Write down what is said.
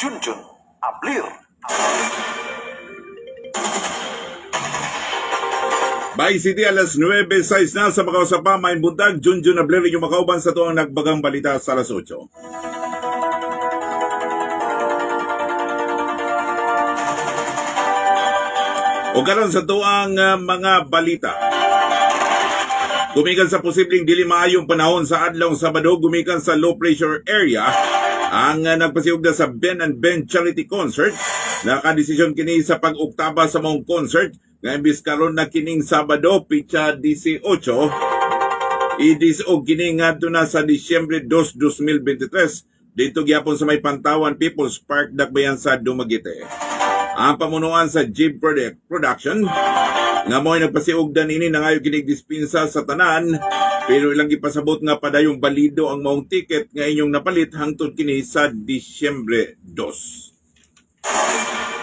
Junjun Ablir. Bay City alas 9.06 na sa mga usapa may buntag Junjun blurring yung makauban sa tuwang nagbagang balita sa alas 8. O karon sa tuang ah, mga balita. Gumikan sa posibleng dili maayong panahon sa adlaw Sabado, gumikan sa low pressure area ang uh, nagpasiug na sa Ben and Ben Charity Concert. Nakadesisyon kini sa pag-uktaba sa mong concert nga imbis karon na kining Sabado, pitsa 18, idis og kini ngadto na sa Disyembre 2, 2023 dito gyapon sa may Pantawan People's Park Dakbayan sa Dumaguete. Ang pamunuan sa Product Production nga mo'y nagpasiugdan ini na ngayon kinig dispinsa sa tanan pero ilang ipasabot nga padayong balido ang maong ticket nga inyong napalit hangtod kini sa Disyembre 2.